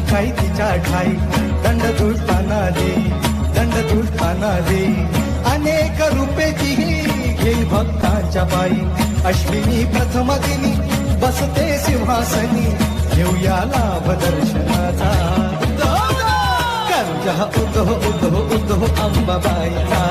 काही तिच्या ठाई. दंड दुष्टाना दे दंड दुष्टाना दे. अनेक रूपे घेई भक्तांच्या बाई अश्विनी प्रथम दिनी बसते सिंहासनी. घेऊया लाभ दर्शनाचा. करूया उदो उदो उदो अंबाबाईचा.